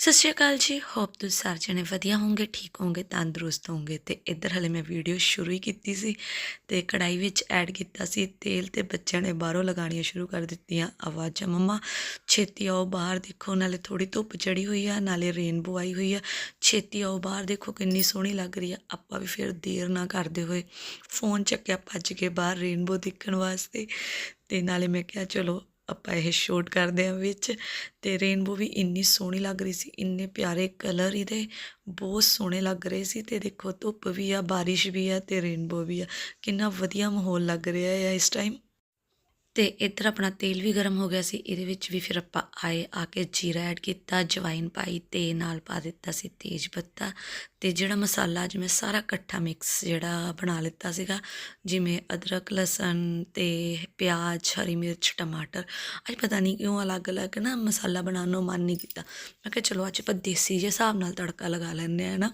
ਸਤਿ ਸ਼੍ਰੀ ਅਕਾਲ ਜੀ। ਹੋਪ ਤੁਸੀਂ ਸਾਰੇ ਜਣੇ ਵਧੀਆ ਹੋਵੋਗੇ, ਠੀਕ ਹੋਵੋਗੇ, ਤੰਦਰੁਸਤ ਹੋਵੋਗੇ ਤੇ ਇੱਧਰ ਹਲੇ ਮੈਂ ਵੀਡੀਓ ਸ਼ੁਰੂ ਹੀ ਕੀਤੀ ਸੀ ਤੇ ਕੜਾਈ ਵਿੱਚ ਐਡ ਕੀਤਾ ਸੀ। ਤੇਲ ਤੇ ਬੱਚਿਆਂ ਨੇ ਬਾਹਰੋਂ ਲਗਾਉਣੀਆਂ ਸ਼ੁਰੂ ਕਰ ਦਿੱਤੀਆਂ। ਆਵਾਜ਼ਾਂ, ਮੰਮਾ, ਛੇਤੀ ਆਓ ਬਾਹਰ ਦੇਖੋ, ਨਾਲੇ ਥੋੜੀ ਧੁੱਪ ਚੜੀ ਹੋਈ ਆ, ਨਾਲੇ ਰੇਨਬੋ ਆਈ ਹੋਈ ਆ। ਛੇਤੀ ਆਓ ਬਾਹਰ ਦੇਖੋ, ਕਿੰਨੀ ਸੋਹਣੀ ਲੱਗ ਰਹੀ ਆ। ਆਪਾਂ ਵੀ ਫਿਰ ਦੇਰ ਨਾ ਕਰਦੇ ਹੋਏ। ਫੋਨ ਚੱਕਿਆ, ਭੱਜ ਕੇ ਬਾਹਰ ਰੇਨਬੋ ਦੇਖਣ ਵਾਸਤੇ ਤੇ ਨਾਲੇ ਮੈਂ ਕਿਹਾ, ਚਲੋ ਆਪਾਂ ਇਹ ਸ਼ੂਟ ਕਰਦੇ ਹਾਂ ਵਿੱਚ ਤੇ ਰੇਨਬੋ ਵੀ ਇੰਨੀ ਸੋਹਣੀ ਲੱਗ ਰਹੀ ਸੀ, ਇੰਨੇ ਪਿਆਰੇ ਕਲਰ ਇਹਦੇ, ਬਹੁਤ ਸੋਹਣੇ ਲੱਗ ਰਹੇ ਸੀ ਤੇ ਦੇਖੋ ਧੁੱਪ ਵੀ ਆ, ਬਾਰਿਸ਼ ਵੀ ਆ ਤੇ ਰੇਨਬੋ ਵੀ ਆ, ਕਿੰਨਾ ਵਧੀਆ ਮਾਹੌਲ ਲੱਗ ਰਿਹਾ ਹੈ ਇਸ ਟਾਈਮ ਤੇ ਇੱਧਰ ਆਪਣਾ ਤੇਲ ਵੀ ਗਰਮ ਹੋ ਗਿਆ ਸੀ। ਇਹਦੇ ਵਿੱਚ ਵੀ ਫਿਰ ਆਪਾਂ ਆਏ, ਆ ਕੇ ਜੀਰਾ ਐਡ ਕੀਤਾ ਜਵਾਈਨ ਪਾਈ, ਤੇ ਨਾਲ ਪਾ ਦਿੱਤਾ ਸੀ ਤੇਜ ਪੱਤਾ। ਤੇ ਜਿਹੜਾ ਮਸਾਲਾ ਅੱਜ ਮੈਂ ਸਾਰਾ ਇਕੱਠਾ ਮਿਕਸ ਜਿਹੜਾ ਬਣਾ ਲਿੱਤਾ ਸੀਗਾ, ਜਿਵੇਂ ਅਦਰਕ, ਲਸਣ ਤੇ ਪਿਆਜ਼, ਹਰੀ ਮਿਰਚ, ਟਮਾਟਰ। ਅੱਜ ਪਤਾ ਨਹੀਂ ਕਿਉਂ ਅਲੱਗ-ਅਲੱਗ ਨਾ ਮਸਾਲਾ ਬਣਾਉਣ ਨੂੰ ਮਨ ਨਹੀਂ ਕੀਤਾ। ਮੈਂ ਕਿਹਾ ਚਲੋ ਅੱਜ ਆਪਾਂ ਦੇਸੀ ਜਿਹੇ ਹਿਸਾਬ ਨਾਲ ਤੜਕਾ ਲਗਾ ਲੈਂਦੇ ਆ ਨਾ?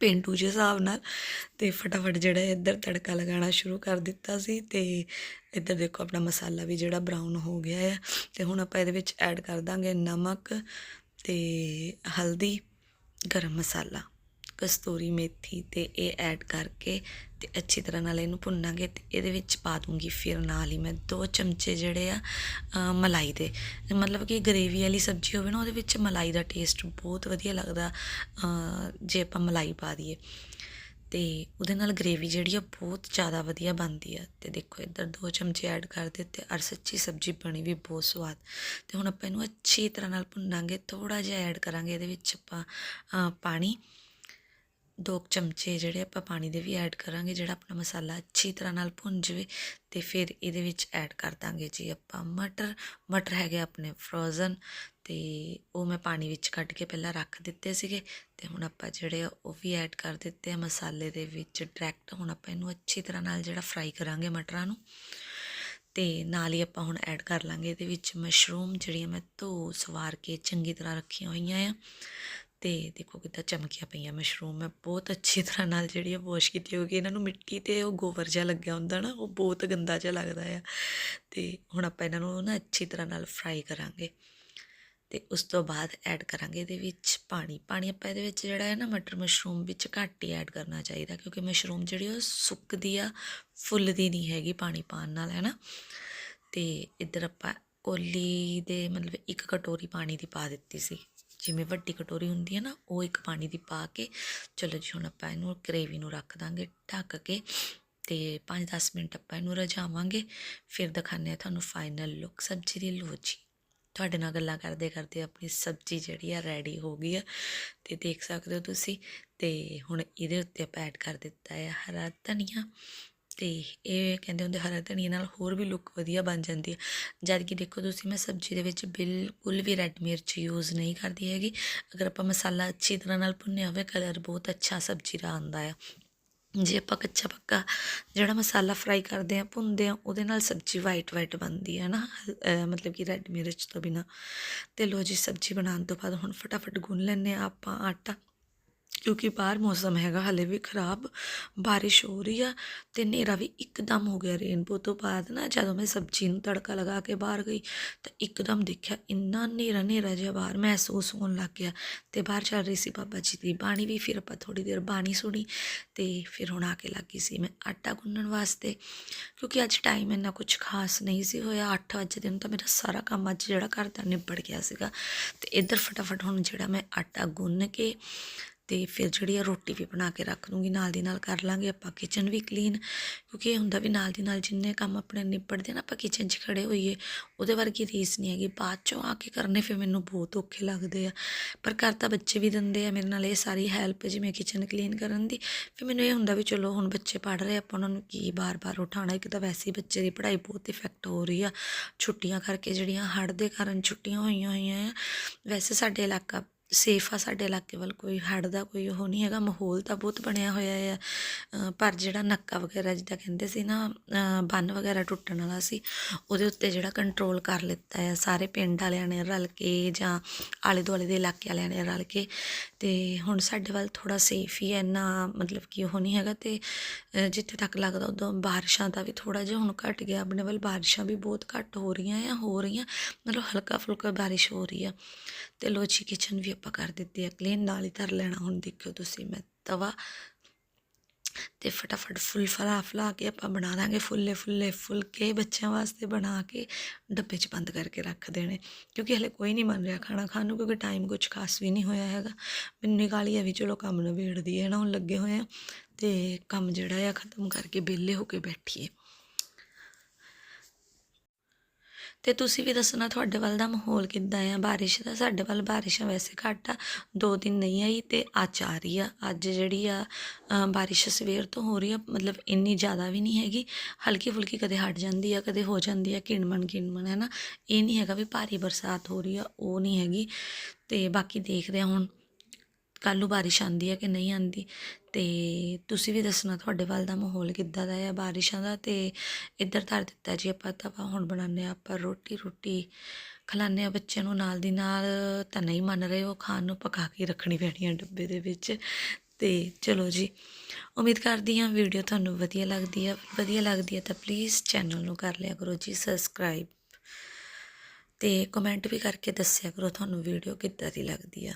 ਪੇਂਟੂ ਜਿਹੇ ਹਿਸਾਬ ਨਾਲ ਤੇ ਫਟਾਫਟ ਜਿਹੜਾ ਇੱਧਰ ਤੜਕਾ ਲਗਾਉਣਾ ਸ਼ੁਰੂ ਕਰ ਦਿੱਤਾ ਸੀ ਤੇ ਇੱਧਰ ਦੇਖੋ ਆਪਣਾ ਮਸਾਲਾ ਵੀ ਜਿਹੜਾ ਬਰਾਊਨ ਹੋ ਗਿਆ ਹੈ ਤੇ ਹੁਣ ਆਪਾਂ ਇਹਦੇ ਵਿੱਚ ਐਡ ਕਰ ਦਾਂਗੇ ਨਮਕ ਤੇ ਹਲਦੀ, ਗਰਮ ਮਸਾਲਾ। ਕਸਤੂਰੀ ਮੇਥੀ ਤੇ ਇਹ ਐਡ ਕਰਕੇ ਤੇ ਅੱਛੀ ਤਰ੍ਹਾਂ ਨਾਲ ਇਹਨੂੰ ਭੁੰਨਾਂਗੇ ਤੇ ਇਹਦੇ ਵਿੱਚ ਪਾ ਦੂੰਗੀ ਫਿਰ ਨਾਲ ਹੀ ਮੈਂ ਦੋ ਚਮਚੇ ਜਿਹੜੇ ਆ ਮਲਾਈ ਦੇ। ਮਤਲਬ ਕਿ ਗ੍ਰੇਵੀ ਵਾਲੀ ਸਬਜ਼ੀ ਹੋਵੇ ਨਾ, ਉਹਦੇ ਵਿੱਚ ਮਲਾਈ ਦਾ ਟੇਸਟ ਬਹੁਤ ਵਧੀਆ ਲੱਗਦਾ ਜੇ ਆਪਾਂ ਮਲਾਈ ਪਾ ਦਈਏ। ਤੇ ਉਹਦੇ ਨਾਲ ਗ੍ਰੇਵੀ ਜਿਹੜੀ ਆ, ਬਹੁਤ ਜ਼ਿਆਦਾ ਵਧੀਆ ਬਣਦੀ ਆ। ਤੇ ਦੇਖੋ ਇੱਧਰ ਦੋ ਚਮਚੇ ਐਡ ਕਰ ਦਿੱਤੇ, ਔਰ ਸੱਚੀ ਸਬਜ਼ੀ ਬਣੀ ਵੀ ਬਹੁਤ ਸਵਾਦ। ਤੇ ਹੁਣ ਆਪਾਂ ਇਹਨੂੰ ਅੱਛੀ ਤਰ੍ਹਾਂ ਨਾਲ ਭੁੰਨਾਂਗੇ ਥੋੜਾ ਜਿਹਾ ਐਡ ਕਰਾਂਗੇ ਇਹਦੇ ਵਿੱਚ ਆਪਾਂ ਪਾਣੀ। ਦੋ ਕੁ ਚਮਚੇ ਜਿਹੜੇ ਆਪਾਂ ਪਾਣੀ ਦੇ ਵੀ ਐਡ ਕਰਾਂਗੇ, ਜਿਹੜਾ ਆਪਣਾ ਮਸਾਲਾ ਅੱਛੀ ਤਰ੍ਹਾਂ ਨਾਲ ਭੁੰਨ ਜਾਵੇ ਤੇ ਫਿਰ ਇਹਦੇ ਵਿੱਚ ਐਡ ਕਰ ਦਾਂਗੇ ਜੀ ਆਪਾਂ ਮਟਰ। ਮਟਰ ਹੈਗੇ ਆਪਣੇ ਫਰੋਜ਼ਨ ਤੇ ਉਹ ਮੈਂ ਪਾਣੀ ਵਿੱਚ ਕੱਢ ਕੇ ਪਹਿਲਾਂ ਰੱਖ ਦਿੱਤੇ ਸੀਗੇ ਤੇ ਹੁਣ ਆਪਾਂ ਜਿਹੜੇ ਆ ਉਹ ਵੀ ਐਡ ਕਰ ਦਿੱਤੇ ਆ। ਮਸਾਲੇ ਦੇ ਵਿੱਚ ਡਾਇਰੈਕਟ ਹੁਣ ਆਪਾਂ ਇਹਨੂੰ ਅੱਛੀ ਤਰ੍ਹਾਂ ਨਾਲ ਜਿਹੜਾ ਫਰਾਈ ਕਰਾਂਗੇ ਮਟਰਾਂ ਨੂੰ ਤੇ ਨਾਲ ਹੀ ਆਪਾਂ ਹੁਣ ਐਡ ਕਰ ਲਾਂਗੇ ਇਹਦੇ ਵਿੱਚ ਮਸ਼ਰੂਮ ਜਿਹੜੀਆਂ ਮੈਂ ਧੋ ਸਵਾਰ ਕੇ ਚੰਗੀ ਤਰ੍ਹਾਂ ਰੱਖੀਆਂ ਹੋਈਆਂ ਆ। ਤੇ ਦੇਖੋ ਕਿੱਦਾਂ ਚਮਕੀਆਂ ਪਈਆਂ ਮਸ਼ਰੂਮ ਮੈਂ ਬਹੁਤ ਅੱਛੀ ਤਰ੍ਹਾਂ ਨਾਲ ਜਿਹੜੀ ਆ ਵਾਸ਼ ਕੀਤੀ ਕਿਉਂਕਿ ਇਹਨਾਂ ਨੂੰ ਮਿੱਟੀ ਤੇ ਉਹ ਗੋਬਰ ਜਿਹਾ ਲੱਗਿਆ ਹੁੰਦਾ ਨਾ, ਉਹ ਬਹੁਤ ਗੰਦਾ ਜਿਹਾ ਲੱਗਦਾ ਆ। ਤੇ ਹੁਣ ਆਪਾਂ ਇਹਨਾਂ ਨੂੰ ਨਾ ਅੱਛੀ ਤਰ੍ਹਾਂ ਨਾਲ ਫਰਾਈ ਕਰਾਂਗੇ। ਤੇ ਉਸ ਤੋਂ ਬਾਅਦ ਐਡ ਕਰਾਂਗੇ ਇਹਦੇ ਵਿੱਚ ਪਾਣੀ। ਪਾਣੀ ਆਪਾਂ ਇਹਦੇ ਵਿੱਚ ਜਿਹੜਾ ਹੈ ਨਾ ਮਟਰ ਮਸ਼ਰੂਮ ਵਿੱਚ ਘੱਟ ਹੀ ਐਡ ਕਰਨਾ ਚਾਹੀਦਾ, ਕਿਉਂਕਿ ਮਸ਼ਰੂਮ ਜਿਹੜੀ ਉਹ ਸੁੱਕਦੀ ਆ, ਫੁੱਲਦੀ ਨਹੀਂ ਹੈਗੀ ਪਾਣੀ ਪਾਣ ਨਾਲ, ਹੈ ਨਾ। ਤੇ ਇੱਧਰ ਆਪਾਂ ਕੋਲੀ ਦੇ ਮਤਲਬ ਇੱਕ ਕਟੋਰੀ ਪਾਣੀ ਦੀ ਪਾ ਦਿੱਤੀ ਸੀ। ਜਿਵੇਂ ਵੱਡੀ ਕਟੋਰੀ ਹੁੰਦੀ ਹੈ ਨਾ, ਉਹ ਇੱਕ ਪਾਣੀ ਦੀ ਪਾ ਕੇ, ਚਲੋ ਜੀ ਹੁਣ ਆਪਾਂ ਇਹਨੂੰ ਗ੍ਰੇਵੀ ਨੂੰ ਰੱਖ ਦਾਂਗੇ, ਢੱਕ ਕੇ ਤੇ 5-10 ਮਿੰਟ ਆਪਾਂ ਇਹਨੂੰ ਰਝਾਵਾਂਗੇ ਫਿਰ ਦਿਖਾਉਂਦੇ ਆ ਤੁਹਾਨੂੰ ਫਾਈਨਲ ਲੁੱਕ ਸਬਜ਼ੀ ਦੀ। ਲੋ ਜੀ, ਤੁਹਾਡੇ ਨਾਲ ਗੱਲਾਂ ਕਰਦੇ ਕਰਦੇ ਆਪਣੀ ਸਬਜ਼ੀ ਜਿਹੜੀ ਆ ਰੈਡੀ ਹੋ ਗਈ ਆ ਤੇ ਦੇਖ ਸਕਦੇ ਹੋ ਤੁਸੀਂ ਤੇ ਹੁਣ ਇਹਦੇ ਉੱਤੇ ਆਪਾਂ ਐਡ ਕਰ ਦਿੱਤਾ ਹੈ ਹਰਾ ਧਨੀਆ। ਤੇ ਇਹ ਕਹਿੰਦੇ ਹੁੰਦੇ ਹਰਾ ਧਨੀਆ ਨਾਲ ਹੋਰ ਵੀ ਲੁੱਕ ਵਧੀਆ ਬਣ ਜਾਂਦੀ ਹੈ। ਜਦ ਕਿ ਦੇਖੋ ਤੁਸੀਂ, ਮੈਂ ਸਬਜ਼ੀ ਦੇ ਵਿੱਚ ਬਿਲਕੁਲ ਵੀ ਰੈੱਡ ਮਿਰਚ ਯੂਜ਼ ਨਹੀਂ ਕਰਦੀ ਹੈਗੀ। ਅਗਰ ਆਪਾਂ ਮਸਾਲਾ ਅੱਛੀ ਤਰ੍ਹਾਂ ਨਾਲ ਭੁੰਨਿਆ ਹੋਵੇ ਕਲਰ ਬਹੁਤ ਅੱਛਾ ਸਬਜ਼ੀ ਦਾ ਆਉਂਦਾ ਆ। ਜੇ ਆਪਾਂ ਕੱਚਾ ਪੱਕਾ ਜਿਹੜਾ ਮਸਾਲਾ ਫਰਾਈ ਕਰਦੇ ਆ ਭੁੰਨਦੇ ਆ ਉਹਦੇ ਨਾਲ ਸਬਜ਼ੀ ਵਾਈਟ ਵਾਈਟ ਬਣਦੀ ਹੈ ਨਾ। ਮਤਲਬ ਕਿ ਰੈੱਡ ਮਿਰਚ ਤੋਂ ਬਿਨਾ। ਤੇ ਲੋ ਜੀ, ਸਬਜ਼ੀ ਬਣਾਉਣ ਤੋਂ ਬਾਅਦ ਹੁਣ ਫਟਾਫਟ ਗੁੰਨ ਲੈਂਦੇ ਆ ਆਪਾਂ ਆਟਾ। ਕਿਉਂਕਿ ਬਾਹਰ ਮੌਸਮ ਹੈਗਾ, ਹਲੇ ਵੀ ਖਰਾਬ, ਬਾਰਿਸ਼ ਹੋ ਰਹੀ ਆ ਤੇ ਹਨੇਰਾ ਵੀ ਇੱਕਦਮ ਹੋ ਗਿਆ ਰੇਨਬੋ ਤੋਂ ਬਾਅਦ ਨਾ, ਜਦੋਂ ਮੈਂ ਸਬਜ਼ੀ ਨੂੰ ਤੜਕਾ ਲਗਾ ਕੇ ਬਾਹਰ ਗਈ ਤਾਂ ਇੱਕਦਮ ਦੇਖਿਆ ਇੰਨਾ ਹਨੇਰਾ ਹਨੇਰਾ ਜਿਹਾ ਬਾਹਰ ਮਹਿਸੂਸ ਹੋਣ ਲੱਗ ਗਿਆ ਤੇ ਬਾਹਰ ਚੱਲ ਰਹੀ ਸੀ ਬਾਬਾ ਜੀ ਦੀ ਬਾਣੀ ਵੀ, ਫਿਰ ਆਪਾਂ ਥੋੜੀ ਦੇਰ ਬਾਣੀ ਸੁਣੀ ਤੇ ਫਿਰ ਹੁਣ ਆ ਕੇ ਲੱਗੀ ਸੀ ਮੈਂ ਆਟਾ ਗੁੰਨਣ ਵਾਸਤੇ ਕਿਉਂਕਿ ਅੱਜ ਟਾਈਮ ਇੰਨਾ ਕੁਝ ਖਾਸ ਨਹੀਂ ਸੀ ਹੋਇਆ 8 ਵਜੇ ਦਿਨ ਤਾਂ ਮੇਰਾ ਸਾਰਾ ਕੰਮ ਅੱਜ ਜਿਹੜਾ ਘਰ ਦਾ ਨਿਬੜ ਗਿਆ ਸੀਗਾ ਤੇ ਇੱਧਰ ਫਟਾਫਟ ਹੁਣ ਜਿਹੜਾ ਮੈਂ ਆਟਾ ਗੁੰਨ ਕੇ ਤੇ ਫਿਰ ਜਿਹੜੀ ਆ ਰੋਟੀ ਵੀ ਬਣਾ ਕੇ ਰੱਖ ਦੂੰਗੀ, ਨਾਲ ਦੀ ਨਾਲ ਕਰ ਲਾਂਗੇ ਆਪਾਂ ਕਿਚਨ ਵੀ ਕਲੀਨ ਕਿਉਂਕਿ ਇਹ ਹੁੰਦਾ ਵੀ ਨਾਲ ਦੀ ਨਾਲ ਜਿੰਨੇ ਕੰਮ ਆਪਣੇ ਨਿਬੜਦੇ ਨਾ ਆਪਾਂ ਕਿਚਨ 'ਚ ਖੜੇ ਹੋਈਏ, ਉਹਦੇ ਵਰਗੀ ਰੀਸ ਨਹੀਂ ਹੈਗੀ, ਬਾਅਦ ਚੋਂ ਆ ਕੇ ਕਰਨੇ ਫਿਰ ਮੈਨੂੰ ਬਹੁਤ ਔਖੇ ਲੱਗਦੇ ਆ। ਪਰ ਘਰ ਤਾਂ ਬੱਚੇ ਵੀ ਦਿੰਦੇ ਆ, ਮੇਰੇ ਨਾਲ ਇਹ ਸਾਰੀ ਹੈਲਪ ਜਿਵੇਂ ਕਿਚਨ ਕਲੀਨ ਕਰਨ ਦੀ, ਫਿਰ ਮੈਨੂੰ ਇਹ ਹੁੰਦਾ ਵੀ ਚਲੋ ਹੁਣ ਬੱਚੇ ਪੜ੍ਹ ਰਹੇ ਆਪਾਂ ਉਹਨਾਂ ਨੂੰ ਕੀ ਬਾਰ-ਬਾਰ ਉਠਾਉਣਾ, ਇੱਕ ਤਾਂ ਵੈਸੇ ਹੀ ਬੱਚੇ ਦੀ ਪੜ੍ਹਾਈ ਬਹੁਤ ਇਫੈਕਟ ਹੋ ਰਹੀ ਆ, ਛੁੱਟੀਆਂ ਕਰਕੇ ਜਿਹੜੀਆਂ ਹੜ੍ਹ ਦੇ ਕਾਰਨ ਛੁੱਟੀਆਂ ਹੋਈਆਂ ਹੋਈਆਂ ਆ, ਵੈਸੇ ਸਾਡੇ ਇਲਾਕਾ ਸੇਫ ਆ ਸਾਡੇ ਇਲਾਕੇ ਵੱਲ, ਕੋਈ ਹੜ੍ਹ ਦਾ ਕੋਈ ਉਹ ਨਹੀਂ ਹੈਗਾ, ਮਾਹੌਲ ਤਾਂ ਬਹੁਤ ਬਣਿਆ ਹੋਇਆ ਆ। ਪਰ ਜਿਹੜਾ ਨੱਕਾ ਵਗੈਰਾ ਜਿੱਦਾਂ ਕਹਿੰਦੇ ਸੀ ਨਾ ਬੰਨ ਵਗੈਰਾ ਟੁੱਟਣ ਵਾਲਾ ਸੀ, ਉਹਦੇ ਉੱਤੇ ਜਿਹੜਾ ਕੰਟਰੋਲ ਕਰ ਲਿੱਤਾ ਹੈ ਸਾਰੇ ਪਿੰਡ ਵਾਲਿਆਂ ਨੇ ਰਲ ਕੇ ਜਾਂ ਆਲੇ ਦੁਆਲੇ ਦੇ ਇਲਾਕੇ ਵਾਲਿਆਂ ਨੇ ਰਲ ਕੇ। ਤੇ ਹੁਣ ਸਾਡੇ ਵੱਲ ਥੋੜਾ ਸੇਫ ਹੀ ਹੈ ਇੰਨਾ ਮਤਲਬ ਕਿ ਉਹ ਨਹੀਂ ਹੈਗਾ ਤੇ ਜਿੱਥੇ ਤੱਕ ਲੱਗਦਾ ਉਦੋਂ ਬਾਰਿਸ਼ਾਂ ਦਾ ਵੀ ਥੋੜਾ ਜਿਹਾ ਹੁਣ ਘਟ ਗਿਆ, ਆਪਣੇ ਵੱਲ ਬਾਰਿਸ਼ਾਂ ਵੀ ਬਹੁਤ ਘੱਟ ਹੋ ਰਹੀਆਂ ਆ, ਹੋ ਰਹੀਆਂ, ਮਤਲਬ ਹਲਕਾ ਫੁਲਕਾ ਬਾਰਿਸ਼ ਹੋ ਰਹੀ ਆ। ਤੇ ਲੋਚੀ ਕਿਚਨ ਵੀ ਆਪਾਂ ਕਰ ਦਿੱਤੀ ਆ ਕਲੀਨ ਨਾਲ ਹੀ ਧਰ ਲੈਣਾ। ਹੁਣ ਦੇਖਿਓ ਤੁਸੀਂ, ਮੈਂ ਤਵਾ ਤੇ ਫਟਾਫਟ ਫੁੱਲ ਫਲਾ ਫਲਾ ਕੇ ਆਪਾਂ ਬਣਾ ਦਾਂਗੇ ਫੁੱਲੇ ਫੁੱਲੇ, ਫੁਲਕੇ ਬੱਚਿਆਂ ਵਾਸਤੇ ਬਣਾ ਕੇ ਡੱਬੇ 'ਚ ਬੰਦ ਕਰਕੇ ਰੱਖ ਦੇਣੇ। ਕਿਉਂਕਿ ਹਲੇ ਕੋਈ ਨਹੀਂ ਮੰਨ ਰਿਹਾ ਖਾਣਾ ਖਾਣ ਨੂੰ, ਕਿਉਂਕਿ ਟਾਈਮ ਕੁਝ ਖਾਸ ਵੀ ਨਹੀਂ ਹੋਇਆ ਹੈਗਾ। ਮੈਨੂੰ ਨਿਕਾਲੀ ਆ ਵੀ ਚਲੋ ਕੰਮ ਨਿਬੇੜਦੀ ਹੈ ਨਾ, ਹੁਣ ਲੱਗੇ ਹੋਏ ਆ ਤੇ ਕੰਮ ਜਿਹੜਾ ਆ ਖਤਮ ਕਰਕੇ ਵਿਹਲੇ ਹੋ ਕੇ ਬੈਠੀਏ। ਤੇ ਤੁਸੀਂ ਵੀ ਦੱਸਣਾ ਤੁਹਾਡੇ ਵੱਲ ਦਾ ਮਾਹੌਲ ਕਿੱਦਾਂ ਆ? ਬਾਰਿਸ਼ ਦਾ, ਸਾਡੇ ਵੱਲ ਬਾਰਿਸ਼ਾਂ ਵੈਸੇ ਘੱਟ ਆ। ਦੋ ਦਿਨ ਨਹੀਂ ਆਈ ਤੇ ਅੱਜ ਆ ਰਹੀ ਆ। ਅੱਜ ਜਿਹੜੀ ਆ ਬਾਰਿਸ਼ ਸਵੇਰ ਤੋਂ ਹੋ ਰਹੀ ਆ, ਮਤਲਬ ਇੰਨੀ ਜ਼ਿਆਦਾ ਵੀ ਨਹੀਂ ਹੈਗੀ। ਹਲਕੀ ਫੁਲਕੀ ਕਦੇ ਹਟ ਜਾਂਦੀ ਆ, ਕਦੇ ਹੋ ਜਾਂਦੀ ਆ ਕਿਣਮਣ ਕਿਣਮਣ ਹੈ ਨਾ? ਇਹ ਨਹੀਂ ਹੈਗਾ ਵੀ ਭਾਰੀ ਬਰਸਾਤ ਹੋ ਰਹੀ ਆ, ਉਹ ਨਹੀਂ ਹੈਗੀ। ਤੇ ਬਾਕੀ ਦੇਖਦੇ ਆ ਹੁਣ। ਕੱਲ੍ਹ ਨੂੰ ਬਾਰਿਸ਼ ਆਂਦੀ ਹੈ ਕਿ ਨਹੀਂ ਆਂਦੀ ਤੇ ਤੁਸੀਂ ਵੀ ਦੱਸਣਾ ਤੁਹਾਡੇ ਵੱਲ ਦਾ ਮਾਹੌਲ ਕਿੱਦਾਂ ਦਾ ਹੈ ਬਾਰਿਸ਼ਾਂ ਦਾ? ਤੇ ਇੱਧਰ ਧਰ ਦਿੱਤਾ ਜੀ ਆਪਾਂ ਤਾਂ ਆਪਾਂ ਹੁਣ ਬਣਾਉਂਦੇ ਹਾਂ ਆਪਾਂ ਰੋਟੀ ਰੋਟੀ ਖਿਲਾਉਂਦੇ ਆ ਬੱਚਿਆਂ ਨੂੰ ਨਾਲ ਦੀ ਨਾਲ, ਤਾਂ ਨਹੀਂ ਮੰਨ ਰਹੇ ਉਹ ਖਾਣ ਨੂੰ, ਪਕਾ ਕੇ ਰੱਖਣੀ ਪੈਣੀ ਆ ਡੱਬੇ ਦੇ ਵਿੱਚ। ਤੇ ਚਲੋ ਜੀ, ਉਮੀਦ ਕਰਦੀ ਹਾਂ ਵੀਡੀਓ ਤੁਹਾਨੂੰ ਵਧੀਆ ਲੱਗਦੀ ਹੈ ਵਧੀਆ ਲੱਗਦੀ ਹੈ ਤਾਂ ਪਲੀਜ਼ ਚੈਨਲ ਨੂੰ ਕਰ ਲਿਆ ਕਰੋ ਜੀ ਸਬਸਕ੍ਰਾਈਬ ਤੇ ਕਮੈਂਟ ਵੀ ਕਰਕੇ ਦੱਸਿਆ ਕਰੋ ਤੁਹਾਨੂੰ ਵੀਡੀਓ ਕਿੱਦਾਂ ਦੀ ਲੱਗਦੀ ਆ।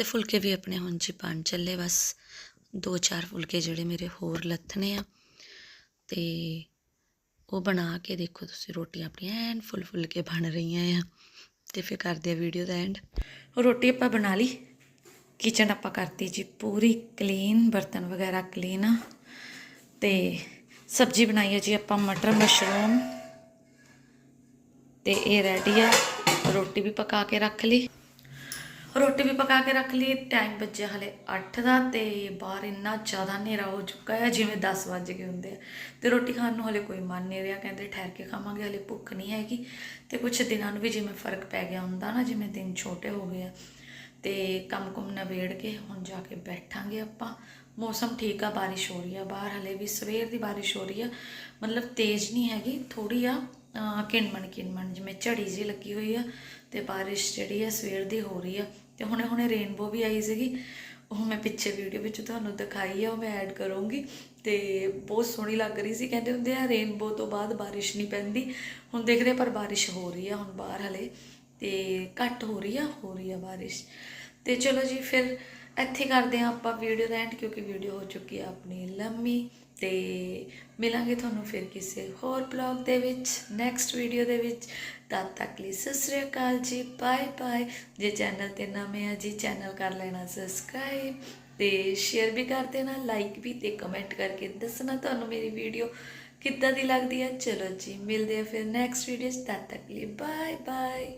ਤੇ ਫੁਲਕੇ ਵੀ ਆਪਣੇ ਹੁਣ ਜੀ ਬਣ ਚੱਲੇ, ਬਸ ਦੋ ਚਾਰ ਫੁਲਕੇ ਜਿਹੜੇ ਮੇਰੇ ਹੋਰ ਲੱਥਣੇ ਆ। ਤੇ ਉਹ ਬਣਾ ਕੇ ਦੇਖੋ ਤੁਸੀਂ, ਰੋਟੀਆਂ ਆਪਣੀਆਂ ਐਨ ਫੁੱਲ ਫੁੱਲ ਕੇ ਬਣ ਰਹੀਆਂ ਆ। ਤੇ ਫਿਰ ਕਰਦੇ ਆ ਵੀਡੀਓ ਦਾ ਐਂਡ ਰੋਟੀ ਆਪਾਂ ਬਣਾ ਲਈ। ਕਿਚਨ ਆਪਾਂ ਕਰਤੀ ਜੀ ਪੂਰੀ ਕਲੀਨ ਬਰਤਨ ਵਗੈਰਾ ਕਲੀਨ ਆ। ਤੇ ਸਬਜ਼ੀ ਬਣਾਈ ਹੈ ਜੀ ਆਪਾਂ ਮਟਰ, ਮਸ਼ਰੂਮ। ਤੇ ਇਹ ਰੈਡੀ ਆ। ਰੋਟੀ ਵੀ ਪਕਾ ਕੇ ਰੱਖ ਲਈ। ਰੋਟੀ ਵੀ ਪਕਾ ਕੇ ਰੱਖ ਲਈ ਟਾਈਮ ਵੱਜਿਆ ਹਲੇ 8 ਦਾ ਤੇ ਬਾਹਰ ਇੰਨਾ ਜ਼ਿਆਦਾ ਹਨੇਰਾ ਹੋ ਚੁੱਕਾ ਹੈ ਜਿਵੇਂ 10 ਵੱਜ ਗਏ ਹੁੰਦੇ ਆ। ਤੇ ਰੋਟੀ ਖਾਣ ਨੂੰ ਹਲੇ ਕੋਈ ਮਨ ਨਹੀਂ ਰਿਹਾ, ਕਹਿੰਦੇ ਠਹਿਰ ਕੇ ਖਾਵਾਂਗੇ, ਹਲੇ ਭੁੱਖ ਨਹੀਂ ਹੈਗੀ। ਤੇ ਕੁਛ ਦਿਨਾਂ ਨੂੰ ਵੀ ਜਿਵੇਂ ਫ਼ਰਕ ਪੈ ਗਿਆ ਹੁੰਦਾ ਨਾ, ਜਿਵੇਂ ਦਿਨ ਛੋਟੇ ਹੋ ਗਏ ਆ। ਤੇ ਕੰਮ ਕੁਮ ਨਵੇੜ ਕੇ ਹੁਣ ਜਾ ਕੇ ਬੈਠਾਂਗੇ ਆਪਾਂ। ਮੌਸਮ ਠੀਕ ਆ, ਬਾਰਿਸ਼ ਹੋ ਰਹੀ ਆ ਬਾਹਰ, ਹਲੇ ਵੀ ਸਵੇਰ ਦੀ ਬਾਰਿਸ਼ ਹੋ ਰਹੀ ਆ। ਮਤਲਬ ਤੇਜ਼ ਨਹੀਂ ਹੈਗੀ ਥੋੜੀ ਆ। ਕਿਣਮਣ ਕਿਣਮਣ, ਜਿਵੇਂ ਝੜੀ ਜੀ ਲੱਗੀ ਹੋਈ ਆ ਤੇ ਬਾਰਿਸ਼ ਜਿਹੜੀ ਆ ਸਵੇਰ ਦੀ ਹੋ ਰਹੀ ਆ ਤੇ ਹੁਣੇ ਹੁਣੇ ਰੇਨਬੋ ਵੀ ਆਈ ਸੀਗੀ। ਉਹ ਮੈਂ ਪਿੱਛੇ ਵੀਡੀਓ ਵਿੱਚ ਤੁਹਾਨੂੰ ਦਿਖਾਈ ਆ, ਉਹ ਮੈਂ ਐਡ ਕਰੂੰਗੀ ਤੇ ਬਹੁਤ ਸੋਹਣੀ ਲੱਗ ਰਹੀ ਸੀ। ਕਹਿੰਦੇ ਹੁੰਦੇ ਆ, ਰੇਨਬੋ ਤੋਂ ਬਾਅਦ ਬਾਰਿਸ਼ ਨਹੀਂ ਪੈਂਦੀ। ਹੁਣ ਦੇਖਦੇ ਪਰ ਬਾਰਿਸ਼ ਹੋ ਰਹੀ ਆ ਹੁਣ ਬਾਹਰ ਹਲੇ ਤੇ ਘੱਟ ਹੋ ਰਹੀ ਆ, ਹੋ ਰਹੀ ਆ ਬਾਰਿਸ਼। ਤੇ ਚਲੋ ਜੀ, ਫਿਰ ਇੱਥੇ ਕਰਦੇ ਆ ਆਪਾਂ ਵੀਡੀਓ ਦਾ ਕਿਉਂਕਿ ਵੀਡੀਓ ਹੋ ਚੁੱਕੀ ਆ ਆਪਣੀ ਲੰਮੀ ਤੇ ਮਿਲਾਂਗੇ ਤੁਹਾਨੂੰ ਫਿਰ ਕਿਸੇ ਹੋਰ ਬਲੌਗ ਦੇ ਵਿੱਚ ਨੈਕਸਟ ਵੀਡੀਓ ਦੇ ਵਿੱਚ। ਤਦ ਤੱਕ ਲਈ ਸਤਿ ਸ੍ਰੀ ਅਕਾਲ ਜੀ ਬਾਏ ਬਾਏ ਜੇ ਚੈਨਲ ਤੇ ਨਵੇਂ ਆ ਜੀ ਚੈਨਲ ਕਰ ਲੈਣਾ ਸਬਸਕ੍ਰਾਈਬ ਤੇ ਸ਼ੇਅਰ ਵੀ ਕਰ ਦੇਣਾ ਲਾਈਕ ਵੀ ਤੇ ਕਮੈਂਟ ਕਰਕੇ ਦੱਸਣਾ ਤੁਹਾਨੂੰ ਮੇਰੀ ਵੀਡੀਓ ਕਿੱਦਾਂ ਦੀ ਲੱਗਦੀ ਹੈ ਚਲੋ ਜੀ, ਮਿਲਦੇ ਆ ਫਿਰ ਨੈਕਸਟ ਵੀਡੀਓ 'ਚ। ਤਦ ਤੱਕ ਲਈ ਬਾਏ ਬਾਏ